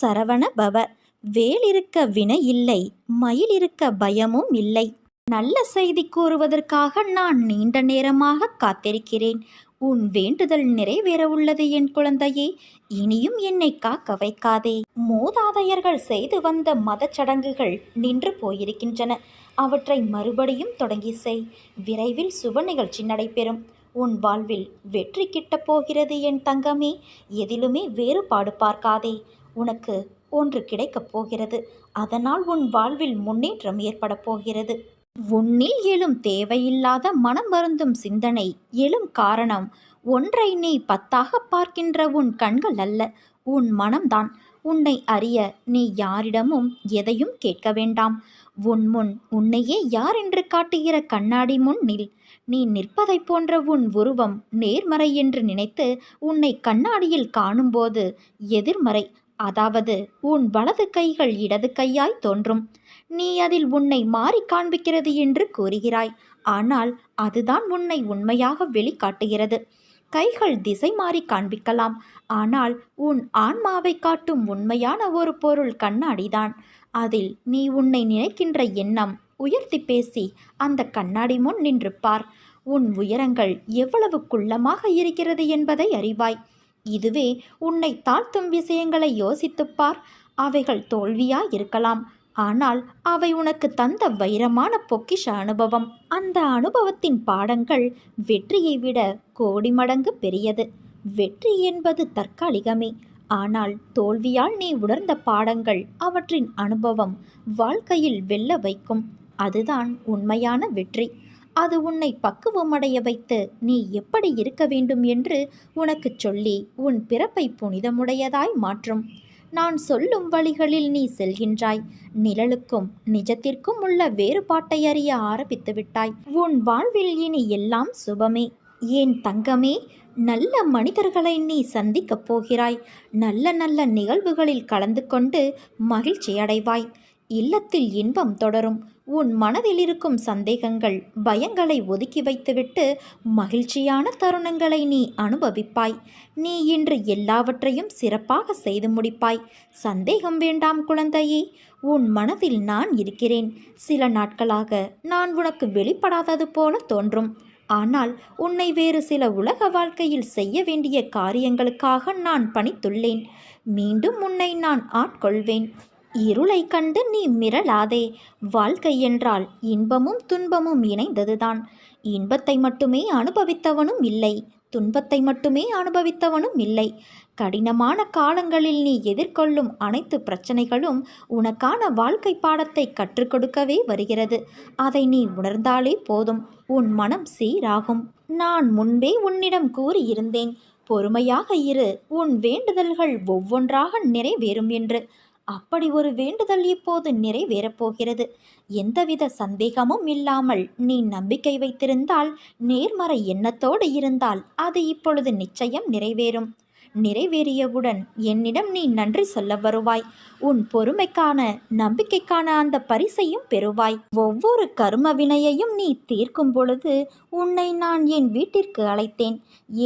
சரவண பவ. வேல் இருக்க வினை இல்லை மயில் இருக்க பயமும் இல்லை. நல்ல செய்தி கூறுவதற்காக நான் நீண்ட நேரமாக காத்திருக்கிறேன். உன் வேண்டுதல் நிறைவேற உள்ளது என் குழந்தையே. இனியும் என்னை காக்க வைக்காதே. மூதாதையர்கள் செய்து வந்த மத சடங்குகள் நின்று போயிருக்கின்றன. அவற்றை மறுபடியும் தொடங்கி செய். விரைவில் சுப நிகழ்ச்சி நடைபெறும். உன் வாழ்வில் வெற்றி கிட்டப் போகிறது என் தங்கமே. எதிலுமே வேறுபாடு பார்க்காதே. உனக்கு ஒன்று கிடைக்கப் போகிறது. அதனால் உன் வாழ்வில் முன்னேற்றம் ஏற்படப் போகிறது. உன்னில் எழும் தேவையில்லாத மனம் வருந்தும் சிந்தனை எழும் காரணம் ஒன்றை நீ பத்தாக பார்க்கின்ற உன் கண்கள் அல்ல உன் மனம்தான். உன்னை அறிய நீ யாரிடமும் எதையும் கேட்க வேண்டாம். உன் முன் உன்னையே யார் என்று காட்டுகிற கண்ணாடி முன் நில் நீ நிற்பதைப் போன்ற உன் உருவம் நேர்மறை என்று நினைத்து உன்னை கண்ணாடியில் காணும்போது எதிர்மறை அதாவது உன் வலது கைகள் இடது கையாய் தோன்றும். நீ அதில் உன்னை மாறி காண்பிக்கிறது என்று கூறுகிறாய். ஆனால் அதுதான் உன்னை உண்மையாக வெளிக்காட்டுகிறது. கைகள் திசை மாறி காண்பிக்கலாம். ஆனால் உன் ஆன்மாவை காட்டும் உண்மையான ஒரு பொருள் கண்ணாடிதான். அதில் நீ உன்னை நினைக்கின்ற எண்ணம் உயர்த்தி பேசி அந்த கண்ணாடி முன் நின்று பார் உன் உயரங்கள் எவ்வளவு குள்ளமாக இருக்கிறது என்பதை அறிவாய். இதுவே உன்னை தாழ்த்தும் விஷயங்களை யோசித்துப்பார் அவைகள் தோல்வியா இருக்கலாம் ஆனால் அவை உனக்கு தந்த வைரமான பொக்கிஷ அனுபவம். அந்த அனுபவத்தின் பாடங்கள் வெற்றியை விட கோடி மடங்கு பெரியது. வெற்றி என்பது தற்காலிகமே. ஆனால் தோல்வியால் நீ உணர்ந்த பாடங்கள் அவற்றின் அனுபவம் வாழ்க்கையில் வெல்ல வைக்கும். அதுதான் உண்மையான வெற்றி. அது உன்னை பக்குவமடைய வைத்து நீ எப்படி இருக்க வேண்டும் என்று உனக்குச் சொல்லி உன் பிறப்பை புனிதமுடையதாய் மாற்றும். நான் சொல்லும் வழிகளில் நீ செல்கின்றாய். நிழலுக்கும் நிஜத்திற்கும் உள்ள வேறுபாட்டை அறிய ஆரம்பித்து விட்டாய். உன் வாழ்வில் இனி எல்லாம் சுபமே. ஏன் தங்கமே? நல்ல மனிதர்களை நீ சந்திக்கப் போகிறாய். நல்ல நல்ல நிகழ்வுகளில் கலந்து கொண்டு மகிழ்ச்சி அடைவாய் இல்லத்தில் இன்பம் தொடரும். உன் மனதில் இருக்கும் சந்தேகங்கள் பயங்களை ஒதுக்கி வைத்துவிட்டு மகிழ்ச்சியான தருணங்களை நீ அனுபவிப்பாய். நீ இன்று எல்லாவற்றையும் சிறப்பாக செய்து முடிப்பாய். சந்தேகம் வேண்டாம் குழந்தையே உன் மனதில் நான் இருக்கிறேன். சில நாட்களாக நான் உனக்கு வெளிப்படாதது போல தோன்றும். ஆனால் உன்னை வேறு சில உலக வாழ்க்கையில் செய்ய வேண்டிய காரியங்களுக்காக நான் பணித்துள்ளேன். மீண்டும் உன்னை நான் ஆட்கொள்வேன். இருளை கண்டு நீ மிரளாதே. வாழ்க்கை என்றால் இன்பமும் துன்பமும் இணைந்ததுதான். இன்பத்தை மட்டுமே அனுபவித்தவனும் இல்லை. துன்பத்தை மட்டுமே அனுபவித்தவனும் இல்லை. கடினமான காலங்களில் நீ எதிர்கொள்ளும் அனைத்து பிரச்சனைகளும் உனக்கான வாழ்க்கை பாடத்தை கற்றுக் கொடுக்கவே வருகிறது. அதை நீ உணர்ந்தாலே போதும். உன் மனம் சீராகும். நான் முன்பே உன்னிடம் கூறியிருந்தேன். பொறுமையாக இரு. உன் வேண்டுதல்கள் ஒவ்வொன்றாக நிறைவேறும் என்று. அப்படி ஒரு வேண்டுதல் இப்போது நிறைவேறப் போகிறது எந்தவித சந்தேகமும் இல்லாமல் நீ நம்பிக்கை வைத்திருந்தால் நேர்மறை எண்ணத்தோடு இருந்தால் அது இப்பொழுது நிச்சயம் நிறைவேறும். நிறைவேறியவுடன் என்னிடம் நீ நன்றி சொல்ல வருவாய். உன் பொறுமைக்கான நம்பிக்கைக்கான அந்த பரிசையும் பெறுவாய். ஒவ்வொரு கர்ம வினையையும் நீ தீர்க்கும் பொழுது உன்னை நான் என் வீட்டிற்கு அழைத்தேன்.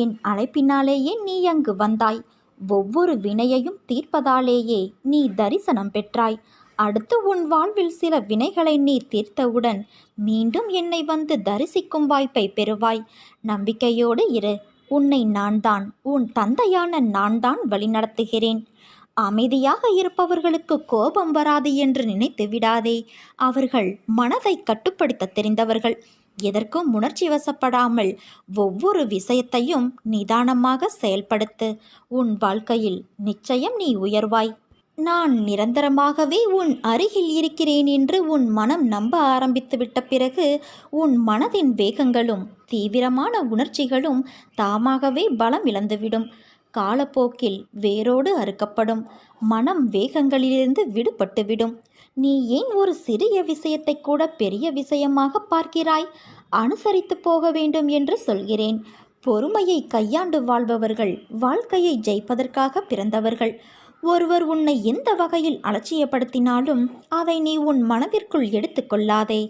என் அழைப்பினாலேயே நீ அங்கு வந்தாய். ஒவ்வொரு வினையையும் தீர்ப்பதாலேயே நீ தரிசனம் பெற்றாய். அடுத்து உன் வாழ்வில் சில வினைகளை நீ தீர்த்தவுடன் மீண்டும் என்னை வந்து தரிசிக்கும் வாய்ப்பை பெறுவாய். நம்பிக்கையோடு இரு. உன்னை நான் தான் உன் தந்தையான நான் தான் வழிநடத்துகிறேன். அமைதியாக இருப்பவர்களுக்கு கோபம் வராது என்று நினைத்து விடாதே. அவர்கள் மனதை கட்டுப்படுத்த தெரிந்தவர்கள். எதற்கும் உணர்ச்சி வசப்படாமல் ஒவ்வொரு விஷயத்தையும் நிதானமாக செயல்படுத்து. உன் வாழ்க்கையில் நிச்சயம் நீ உயர்வாய். நான் நிரந்தரமாகவே உன் அருகில் இருக்கிறேன் என்று உன் மனம் நம்ப ஆரம்பித்துவிட்ட பிறகு உன் மனதின் வேகங்களும் தீவிரமான உணர்ச்சிகளும் தாமாகவே பலம் இழந்துவிடும். காலப்போக்கில் வேரோடு அறுக்கப்படும். மனம் வேகங்களிலிருந்து விடுபட்டுவிடும். நீ ஏன் ஒரு சிறிய விஷயத்தை கூட பெரிய விஷயமாக பார்க்கிறாய்? அனுசரித்து போக வேண்டும் என்று சொல்கிறேன். பொறுமையை கையாண்டு வாழ்பவர்கள் வாழ்க்கையை ஜெயிப்பதற்காக பிறந்தவர்கள். ஒருவர் உன்னை எந்த வகையில் அலட்சியப்படுத்தினாலும் அதை நீ உன் மனதிற்குள் எடுத்துக்கொள்ளாதே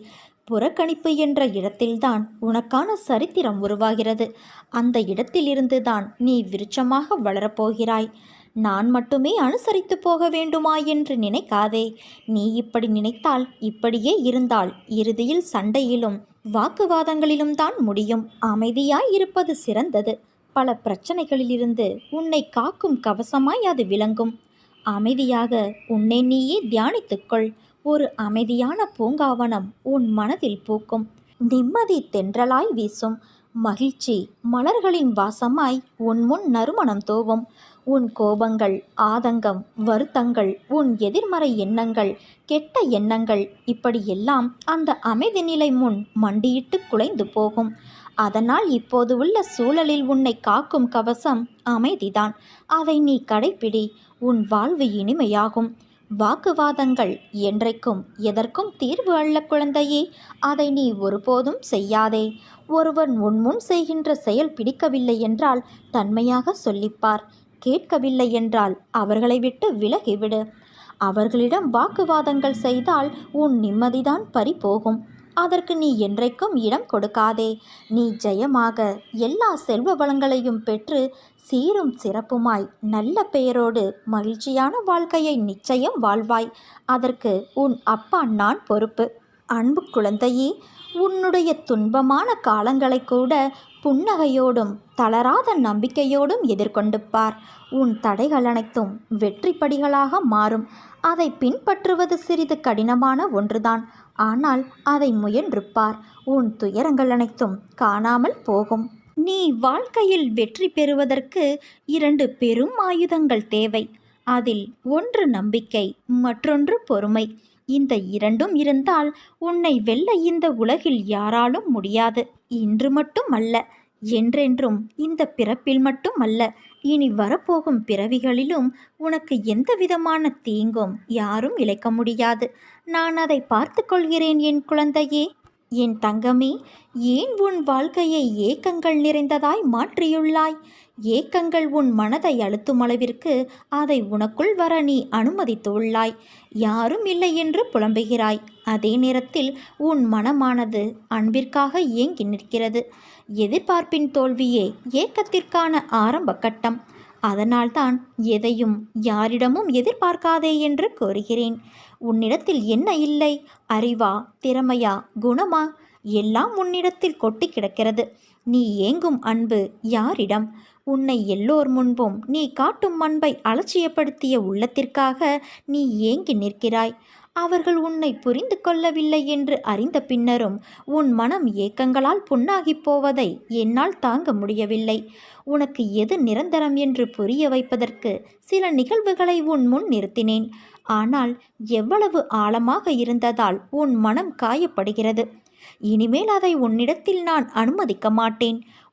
புறக்கணிப்பு என்ற இடத்தில்தான் உனக்கான சரித்திரம் உருவாகிறது. அந்த இடத்திலிருந்து தான் நீ விருட்சமாக வளரப்போகிறாய் நான் மட்டுமே அனுசரித்து போக வேண்டுமா என்று நினைக்காதே. நீ இப்படி நினைத்தால் இப்படியே இருந்தால் இறுதியில் சண்டையிலும் வாக்குவாதங்களிலும் தான் முடியும். அமைதியாய் இருப்பது சிறந்தது. பல பிரச்சனைகளிலிருந்து உன்னை காக்கும் கவசமாய் அது விளங்கும். அமைதியாக உன்னை நீயே தியானித்துக்கொள் ஒரு அமைதியான பூங்காவனம் உன் மனதில் பூக்கும். நிம்மதி தென்றலாய் வீசும். மகிழ்ச்சி மலர்களின் வாசமாய் உன் முன் நறுமணம் தூவும். உன் கோபங்கள் ஆதங்கம் வருத்தங்கள் உன் எதிர்மறை எண்ணங்கள் கெட்ட எண்ணங்கள் இப்படியெல்லாம் அந்த அமைதி நிலை முன் மண்டியிட்டு குலைந்து போகும். அதனால் இப்போது உள்ள சூழலில் உன்னை காக்கும் கவசம் அமைதிதான். அதை நீ கடைப்பிடி உன் வாழ்வு இனிமையாகும். வாக்குவாதங்கள் என்றைக்கும் எதற்கும் தீர்வு அல்ல குழந்தையே அதை நீ ஒருபோதும் செய்யாதே. ஒருவன் உன்முன் செய்கின்ற செயல் பிடிக்கவில்லை என்றால் தன்மையாக சொல்லிப்பார். கேட்கவில்லை என்றால் அவர்களை விட்டு விலகிவிடு அவர்களிடம் வாக்குவாதங்கள் செய்தால் உன் நிம்மதிதான் பறிபோகும். அதற்கு நீ என்றைக்கும் இடம் கொடுக்காதே. நீ ஜெயமாக எல்லா செல்வ வளங்களையும் பெற்று சீரும் சிறப்புமாய் நல்ல பெயரோடு மகிழ்ச்சியான வாழ்க்கையை நிச்சயம் வாழ்வாய். அதற்கு உன் அப்பா நான் பொறுப்பு. அன்பு குழந்தையே உன்னுடைய துன்பமான காலங்களை கூட புன்னகையோடும் தளராத நம்பிக்கையோடும் எதிர்கொண்டு பார். உன் தடைகள் அனைத்தும் வெற்றி படிகளாக மாறும். அதை பின்பற்றுவது சிறிது கடினமான ஒன்றுதான். ஆனால் அதை முயன்று பார். உன் துயரங்கள் அனைத்தும் காணாமல் போகும். நீ வாழ்க்கையில் வெற்றி பெறுவதற்கு இரண்டு பெரும் ஆயுதங்கள் தேவை. அதில் ஒன்று நம்பிக்கை மற்றொன்று பொறுமை. இந்த இரண்டும் இருந்தால் உன்னை வெல்ல இந்த உலகில் யாராலும் முடியாது. இன்று மட்டும் அல்ல என்றென்றும் இந்த பிறப்பில் மட்டும் அல்ல இனி வரப்போகும் பிறவிகளிலும் உனக்கு எந்த விதமான தீங்கும் யாரும் இழைக்க முடியாது. நான் அதை பார்த்து கொள்கிறேன் என் குழந்தையே. என் தங்கமே ஏன் உன் வாழ்க்கையை ஏக்கங்கள் நிறைந்ததாய் மாற்றியுள்ளாய்? ஏக்கங்கள் உன் மனதை அழுத்தும் அளவிற்கு அதை உனக்குள் வர நீ அனுமதித்துள்ளாய். யாரும் இல்லை என்று புலம்புகிறாய். அதே நேரத்தில் உன் மனமானது அன்பிற்காக ஏங்கி நிற்கிறது. எதிர்பார்ப்பின் தோல்வியே ஏக்கத்திற்கான ஆரம்ப கட்டம். அதனால்தான் எதையும் யாரிடமும் எதிர்பார்க்காதே என்று கோருகிறேன் உன்னிடத்தில் என்ன இல்லை? அறிவா? திறமையா? குணமா? எல்லாம் உன்னிடத்தில் கொட்டி கிடக்கிறது. நீ ஏங்கும் அன்பு யாரிடம்? உன்னை எல்லோர் முன்பும் நீ காட்டும் அன்பை அலட்சியப்படுத்திய உள்ளத்திற்காக நீ ஏங்கி நிற்கிறாய். அவர்கள் உன்னை புரிந்து கொள்ளவில்லை என்று அறிந்த பின்னரும் உன் மனம் ஏக்கங்களால் புண்ணாகிப் போவதை என்னால் தாங்க முடியவில்லை. உனக்கு எது நிரந்தரம் என்று புரிய வைப்பதற்கு சில நிகழ்வுகளை உன் முன் நிறுத்தினேன். ஆனால் எவ்வளவு ஆழமாக இருந்ததால் உன் மனம் காயப்படுகிறது. இனிமேல் அதை உன்னிடத்தில் நான் அனுமதிக்க மாட்டேன்.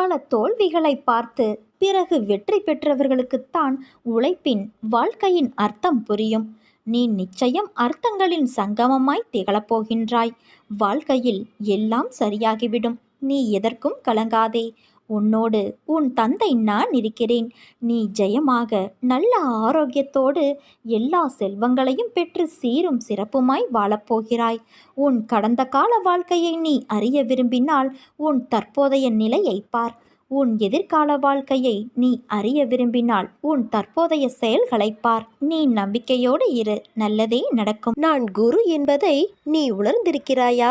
பல தோல்விகளை பார்த்து பிறகு வெற்றி பெற்றவர்களுக்குத்தான் உழைப்பின் வாழ்க்கையின் அர்த்தம் புரியும். நீ நிச்சயம் அர்த்தங்களின் சங்கமமாய் திகழப்போகின்றாய். வாழ்க்கையில் எல்லாம் சரியாகிவிடும். நீ எதற்கும் கலங்காதே. உன்னோடு உன் தந்தை நான் இருக்கிறேன். நீ ஜெயமாக நல்ல ஆரோக்கியத்தோடு எல்லா செல்வங்களையும் பெற்று சீரும் சிறப்புமாய் வாழப்போகிறாய். உன் கடந்த கால வாழ்க்கையை நீ அறிய விரும்பினால் உன் தற்போதைய நிலையை பார். உன் எதிர்கால வாழ்க்கையை நீ அறிய விரும்பினால் உன் தற்போதைய செயல்களை பார். நீ நம்பிக்கையோடு இரு நல்லதே நடக்கும். நான் குரு என்பதை நீ உணர்ந்திருக்கிறாயா?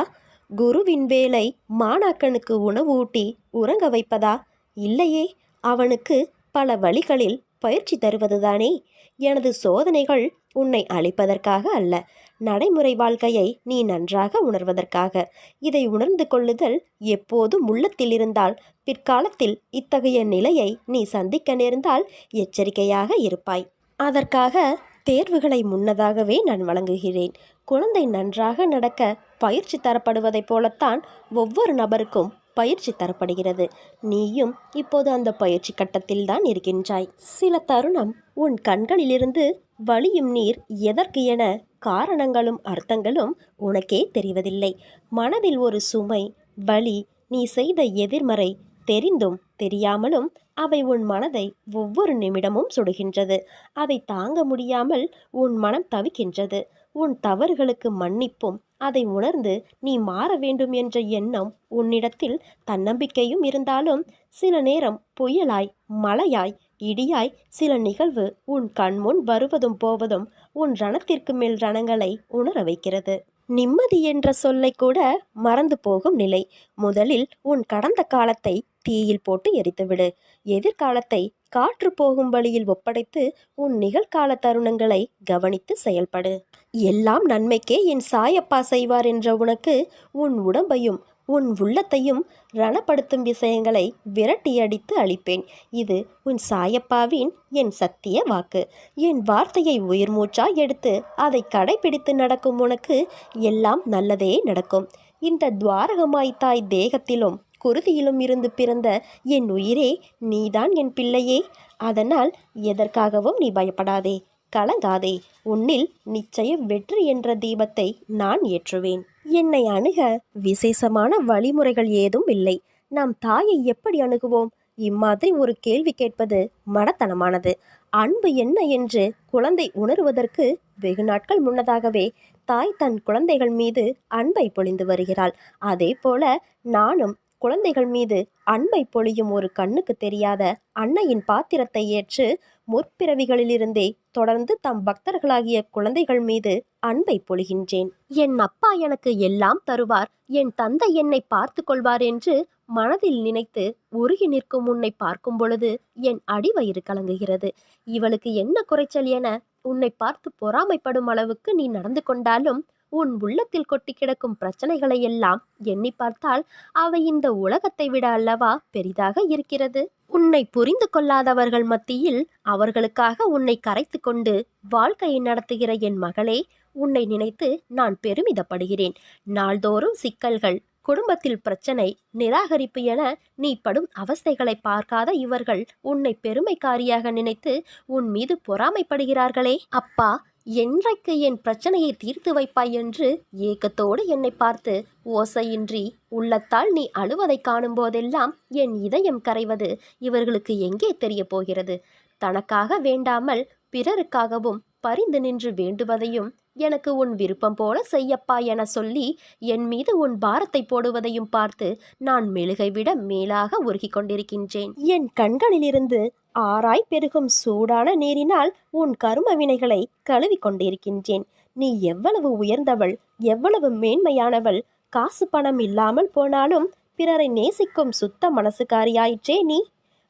குருவின் வேலை மாணாக்கனுக்கு உணவூட்டி உறங்க வைப்பதா? இல்லையே அவனுக்கு பல வழிகளில் பயிற்சி தருவதுதானே? எனது சோதனைகள் உன்னை அழிப்பதற்காக அல்ல நடைமுறை வாழ்க்கையை நீ நன்றாக உணர்வதற்காக. இதை உணர்ந்து கொள்ளுதல் எப்போதும் உள்ளத்தில் இருந்தால் பிற்காலத்தில் இத்தகைய நிலையை நீ சந்திக்க நேர்ந்தால் எச்சரிக்கையாக இருப்பாய். அதற்காக தேர்வுகளை முன்னதாகவே நான் வழங்குகிறேன். குழந்தை நன்றாக நடக்க பயிற்சி தரப்படுவதைப் போலத்தான் ஒவ்வொரு நபருக்கும் பயிற்சி தரப்படுகிறது. நீயும் இப்போது அந்த பயிற்சி கட்டத்தில் தான் இருக்கின்றாய். சில தருணம் உன் கண்களிலிருந்து வழியும் நீர் எதற்கு என காரணங்களும் அர்த்தங்களும் உனக்கே தெரிவதில்லை. மனதில் ஒரு சுமை வலி நீ செய்த எதிர்மறை தெரிந்தும் தெரியாமலும் அவை உன் மனதை ஒவ்வொரு நிமிடமும் சுடுகின்றது. அதை தாங்க முடியாமல் உன் மனம் தவிக்கின்றது. உன் தவறுகளுக்கு மன்னிப்பும் அதை உணர்ந்து நீ மாற வேண்டும் என்ற எண்ணம் உன்னிடத்தில் தன்னம்பிக்கையும் இருந்தாலும் சில நேரம் புயலாய் மழையாய் இடியாய் சில நிகழ்வு உன் கண்முன் வருவதும் போவதும் உன் ரணத்திற்கு மேல் ரணங்களை உணர வைக்கிறது. நிம்மதி என்ற சொல்லை கூட மறந்து போகும் நிலை. முதலில் உன் கடந்த காலத்தை தீயில் போட்டு எரித்துவிடு. எதிர்காலத்தை காற்று போகும் வழியில் ஒப்படைத்து உன் நிகழ்கால தருணங்களை கவனித்து செயல்படு. எல்லாம் நன்மைக்கே என் சாயப்பா செய்வார் என்ற உனக்கு உன் உடம்பையும் உன் உள்ளத்தையும் ரணப்படுத்தும் விஷயங்களை விரட்டியடித்து அளிப்பேன் இது உன் சாயப்பாவின் என் சத்திய வாக்கு. என் வார்த்தையை உயிர் மூச்சா எடுத்து அதை கடைபிடித்து நடக்கும் உனக்கு எல்லாம் நல்லதே நடக்கும். இந்த துவாரகமாய் தாய் தேகத்திலும் குருதியிலும் இருந்து பிறந்த என் உயிரே நீதான் என் பிள்ளையே. அதனால் எதற்காகவும் நீ பயப்படாதே கலங்காதே. உன்னில் நிச்சயம் வெற்றி என்ற தீபத்தை நான் ஏற்றுவேன். என்னை அணுக. விசேஷமான வழிமுறைகள் ஏதும் இல்லை. நாம் தாயை எப்படி அணுகுவோம்? இம்மாதிரி ஒரு கேள்வி கேட்பது மடத்தனமானது. அன்பு என்ன என்று குழந்தை உணருவதற்கு வெகு நாட்கள் முன்னதாகவே தாய் தன் குழந்தைகள் மீது அன்பை பொழிந்து வருகிறாள். அதே போல நானும் குழந்தைகள் மீது அன்பை பொழியும் ஒரு கண்ணுக்கு தெரியாத அன்னையின் பாத்திரத்தை ஏற்று முற்பிறவிகளிலிருந்தே தொடர்ந்து தம் பக்தர்களாகிய குழந்தைகள் மீது அன்பை பொழிகின்றேன். என் அப்பா எனக்கு எல்லாம் தருவார். என் தந்தை என்னை பார்த்து கொள்வார் என்று மனதில் நினைத்து உருகி நிற்கும் உன்னை பார்க்கும் பொழுது என் அடிவயிறு கலங்குகிறது. இவளுக்கு என்ன குறைச்சல் என உன்னை பார்த்து பொறாமைப்படும் அளவுக்கு நீ நடந்து கொண்டாலும் உன் உள்ளத்தில் கொட்டி கிடக்கும் பிரச்சனைகளை எல்லாம் எண்ணி பார்த்தால் அவை இந்த உலகத்தை விட அல்லவா பெரிதாக இருக்கிறது? உன்னை புரிந்து கொள்ளாதவர்கள் மத்தியில் அவர்களுக்காக உன்னை கரைத்து கொண்டு வாழ்க்கையை நடத்துகிற என் மகளே உன்னை நினைத்து நான் பெருமிதப்படுகிறேன். நாள்தோறும் சிக்கல்கள் குடும்பத்தில் பிரச்சனை நிராகரிப்பு என நீ படும் அவஸ்தைகளை பார்க்காத இவர்கள் உன்னை பெருமைக்காரியாக நினைத்து உன் மீது பொறாமைப்படுகிறார்களே. அப்பா என்றைக்கு என் பிரச்சனையை தீர்த்து வைப்பாய் என்று ஏக்கத்தோடு என்னை பார்த்து ஓசையின்றி உள்ளத்தால் நீ அழுவதை காணும் போதெல்லாம் என் இதயம் கரைவது இவர்களுக்கு எங்கே தெரிய போகிறது? தனக்காக வேண்டாமல் பிறருக்காகவும் பரிந்து நின்று வேண்டுவதையும் எனக்கு உன் விருப்பம் போல செய்யப்பா என சொல்லி என் மீது உன் பாரத்தை போடுவதையும் பார்த்து நான் மெழுகை விட மேலாக உருகி கொண்டிருக்கின்றேன். என் கண்களிலிருந்து ஆராய் பெருகும் சூடான நீரினால் உன் கரும வினைகளை கழுவி கொண்டிருக்கின்றேன். நீ எவ்வளவு உயர்ந்தவள் எவ்வளவு மேன்மையானவள் காசு பணம் இல்லாமல் போனாலும் பிறரை நேசிக்கும் சுத்த மனசுக்காரியாயிற்றே நீ.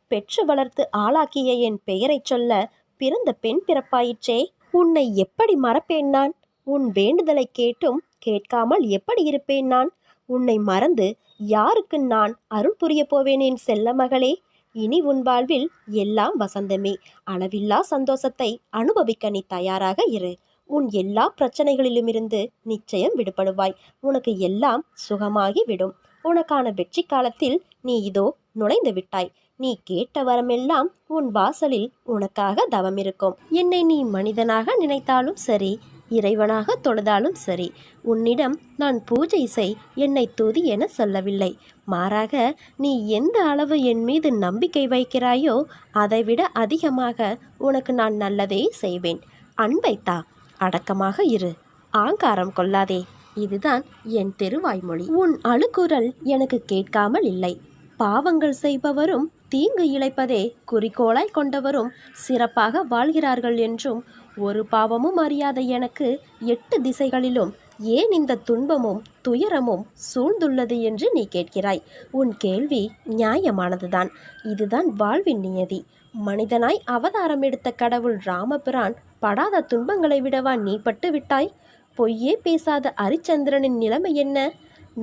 பெற்று வளர்த்து ஆளாக்கிய என் பெயரைச் சொல்ல பிறந்த பெண் பிறப்பாயிற்றே. உன்னை எப்படி மறப்பேன் நான்? உன் வேண்டுதலை கேட்டும் கேட்காமல் எப்படி இருப்பேன் நான்? உன்னை மறந்து யாருக்கு நான் அருள் புரிய போவேன் என் செல்ல மகளே? இனி உன் வாழ்வில் எல்லாம் வசந்தமே. அளவில்லா சந்தோஷத்தை அனுபவிக்க நீ தயாராக இரு. உன் எல்லா பிரச்சனைகளிலுமிருந்து நிச்சயம் விடுபடுவாய். உனக்கு எல்லாம் சுகமாகி விடும் உனக்கான வெற்றி காலத்தில் நீ இதோ நுழைந்து விட்டாய். நீ கேட்ட வரமெல்லாம் உன் வாசலில் உனக்காக தவம் இருக்கும் என்னை நீ மனிதனாக நினைத்தாலும் சரி இறைவனாக தொழுதாலும் சரி உன்னிடம் நான் பூஜை செய் என்னை துதி என சொல்லவில்லை. மாறாக நீ எந்த அளவு என் மீது நம்பிக்கை வைக்கிறாயோ அதைவிட அதிகமாக உனக்கு நான் நல்லதே செய்வேன். அன்பைத்தா அடக்கமாக இரு. ஆங்காரம் கொள்ளாதே. இதுதான் என் தெருவாய்மொழி. உன் அழுக்குரல் எனக்கு கேட்காமல் இல்லை. பாவங்கள் செய்பவரும் தீங்கு இழைப்பதே குறிக்கோளாய் கொண்டவரும் சிறப்பாக வாழ்கிறார்கள் என்றும் ஒரு பாவமும் அறியாத எனக்கு எட்டு திசைகளிலும் ஏன் இந்த துன்பமும் துயரமும் சூழ்ந்துள்ளது என்று நீ கேட்கிறாய்? உன் கேள்வி நியாயமானதுதான். இதுதான் வாழ்வின் நியதி. மனிதனாய் அவதாரம் எடுத்த கடவுள் ராமபிரான் படாத துன்பங்களை விடவா நீ பட்டு விட்டாய் பொய்யே பேசாத அரிச்சந்திரனின் நிலைமை என்ன?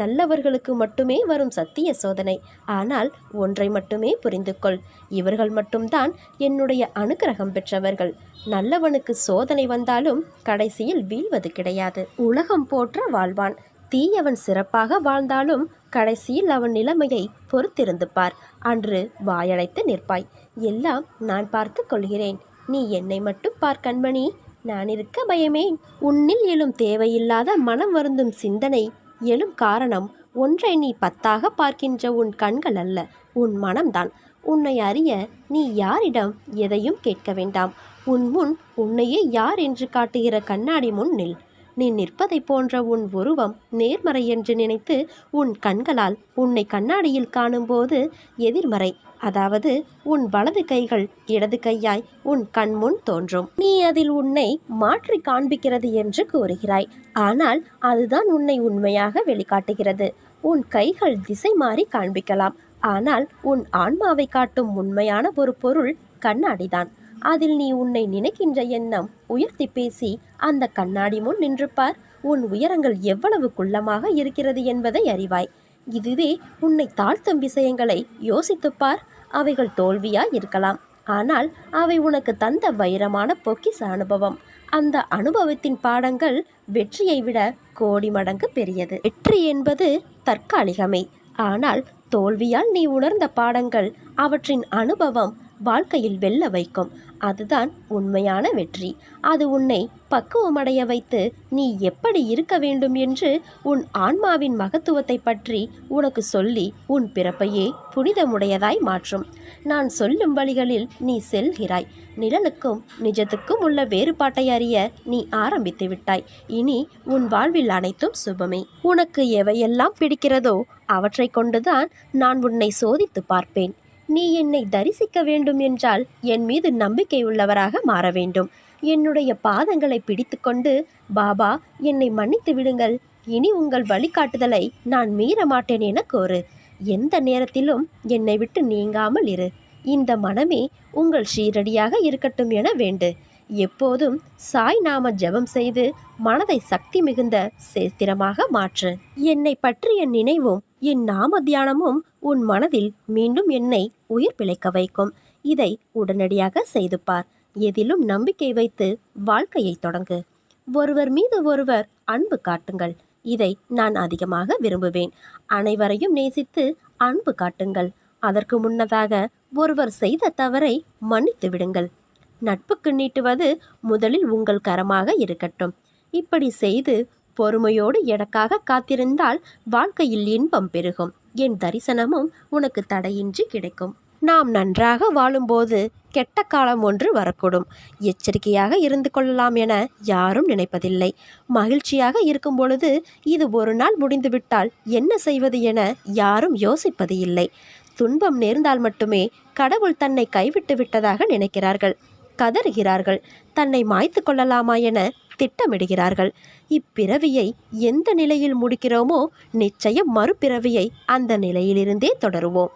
நல்லவர்களுக்கு மட்டுமே வரும் சத்திய சோதனை. ஆனால் ஒன்றை மட்டுமே புரிந்து கொள் இவர்கள் மட்டும்தான் என்னுடைய அனுக்கிரகம் பெற்றவர்கள். நல்லவனுக்கு சோதனை வந்தாலும் கடைசியில் வீழ்வது கிடையாது. உலகம் போற்ற வாழ்வான். தீயவன் சிறப்பாக வாழ்ந்தாலும் கடைசியில் அவன் நிலைமையை பொறுத்திருந்து பார். அன்று வாயடைத்து நிற்பாய். எல்லாம் நான் பார்த்து கொள்கிறேன். நீ என்னை மட்டும் பார் கண்மணி. நான் இருக்க பயமேன். உன்னில் எழும் தேவையில்லாத மனம் வருந்தும் சிந்தனை எழும் காரணம் ஒன்றை நீ பத்தாக பார்க்கின்ற உன் கண்கள் அல்ல உன் மனம்தான். உன்னை அறிய நீ யாரிடம் எதையும் கேட்க வேண்டாம். உன் முன் உன்னையே யார் என்று காட்டுகிற கண்ணாடி முன் நில். நீ நிற்பதைப் போன்ற உன் உருவம் நேர்மறை என்று நினைத்து உன் கண்களால் உன்னை கண்ணாடியில் காணும்போது எதிர்மறை. அதாவது உன் வலது கைகள் இடது கையாய் உன் கண்முன் தோன்றும். நீ அதில் உன்னை மாற்றி காண்பிக்கிறது என்று கூறுகிறாய். ஆனால் அதுதான் உன்னை உண்மையாக வெளிக்காட்டுகிறது. உன் கைகள் திசை மாறி காண்பிக்கலாம். ஆனால் உன் ஆன்மாவை காட்டும் உண்மையான ஒரு பொருள் கண்ணாடிதான். அதில் நீ உன்னை நினைக்கின்ற எண்ணம் உயர்த்தி பேசி அந்த கண்ணாடி முன் நின்று பார் உன் உயரங்கள் எவ்வளவு குள்ளமாக இருக்கிறது என்பதை அறிவாய். இதுவே உன்னை தாழ்த்தும் விஷயங்களை யோசித்துப்பார். அவைகள் தோல்வியாய் இருக்கலாம். ஆனால் அவை உனக்கு தந்த வைரமான பொக்கிச அனுபவம். அந்த அனுபவத்தின் பாடங்கள் வெற்றியை விட கோடி மடங்கு பெரியது. வெற்றி என்பது தற்காலிகமே. ஆனால் தோல்வியால் நீ உணர்ந்த பாடங்கள் அவற்றின் அனுபவம் வாழ்க்கையில் வெல்ல வைக்கும். அதுதான் உண்மையான வெற்றி. அது உன்னை பக்குவமடைய வைத்து நீ எப்படி இருக்க வேண்டும் என்று உன் ஆன்மாவின் மகத்துவத்தை பற்றி உனக்கு சொல்லி உன் பிறப்பையே புனிதமுடையதாய் மாற்றும். நான் சொல்லும் வழிகளில் நீ செல்கிறாய். நிழலுக்கும் நிஜத்துக்கும் உள்ள வேறுபாட்டை அறிய நீ ஆரம்பித்து விட்டாய். இனி உன் வாழ்வில் அனைத்தும் சுபமே. உனக்கு எவையெல்லாம் பிடிக்கிறதோ அவற்றை கொண்டுதான் நான் உன்னை சோதித்து பார்ப்பேன். நீ என்னை தரிசிக்க வேண்டும் என்றால் என் மீது நம்பிக்கை உள்ளவராக மாற வேண்டும். என்னுடைய பாதங்களை பிடித்துக்கொண்டு பாபா என்னை மன்னித்து விடுங்கள். இனி உங்கள் வழிகாட்டுதலை நான் மீற மாட்டேன் என கோரு எந்த நேரத்திலும் என்னை விட்டு நீங்காமல் இரு. இந்த மனமே உங்கள் ஷீரடியாக இருக்கட்டும் என வேண்டு. எப்போதும் சாய் நாம ஜெபம் செய்து மனதை சக்தி மிகுந்த சேஸ்திரமாக மாற்று. என்னை பற்றிய நினைவும் என் நாம தியானமும் உன் மனதில் மீண்டும் என்னை உயிர் பிழைக்க வைக்கும். இதை உடனடியாக செய்து பார். எதிலும் நம்பிக்கை வைத்து வாழ்க்கையை தொடங்கு. ஒருவர் மீது ஒருவர் அன்பு காட்டுங்கள். இதை நான் அதிகமாக விரும்புவேன். அனைவரையும் நேசித்து அன்பு காட்டுங்கள். அதற்கு முன்னதாக ஒருவர் செய்த தவறை மன்னித்து விடுங்கள். நட்புக்கு நீட்டுவது முதலில் உங்கள் கரமாக இருக்கட்டும். இப்படி செய்து பொறுமையோடு எனக்காக காத்திருந்தால் வாழ்க்கையில் இன்பம் பெருகும். என் தரிசனமும் உனக்கு தடையின்றி கிடைக்கும். நாம் நன்றாக வாழும்போது கெட்ட காலம் ஒன்று வரக்கூடும். எச்சரிக்கையாக இருந்து கொள்ளலாம் என யாரும் நினைப்பதில்லை. மகிழ்ச்சியாக இருக்கும் பொழுது இது ஒரு நாள் முடிந்துவிட்டால் என்ன செய்வது என யாரும் யோசிப்பது இல்லை. துன்பம் நேர்ந்தால் மட்டுமே கடவுள் தன்னை கைவிட்டு விட்டதாக நினைக்கிறார்கள். கதறுகிறார்கள். தன்னை மாய்த்து கொள்ளலாமா என திட்டமிடுகிறார்கள். இப்பிறவியை எந்த நிலையில் முடிக்கிறோமோ நிச்சயம் மறுபிறவியை அந்த நிலையிலிருந்தே தொடருவோம்.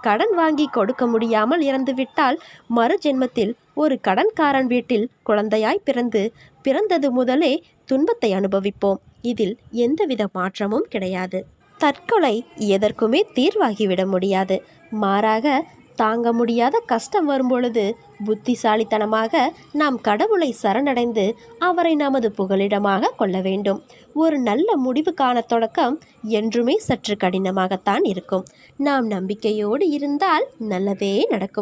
கடன் வாங்கி கொடுக்க முடியாமல் இறந்துவிட்டால் மறு ஜென்மத்தில் ஒரு கடன்காரன் வீட்டில் குழந்தையாய் பிறந்து பிறந்தது முதலே துன்பத்தை அனுபவிப்போம். இதில் எந்தவித மாற்றமும் கிடையாது. தற்கொலை எதற்குமே தீர்வாகிவிட முடியாது. மாறாக தாங்க முடியாத கஷ்டம் வரும்பொழுது புத்திசாலித்தனமாக நாம் கடவுளை சரணடைந்து அவரை நமது புகலிடமாக கொள்ள வேண்டும். ஒரு நல்ல முடிவுக்கான தொடக்கம் என்றுமே சற்று கடினமாகத்தான் இருக்கும். நாம் நம்பிக்கையோடு இருந்தால் நல்லதே நடக்கும்.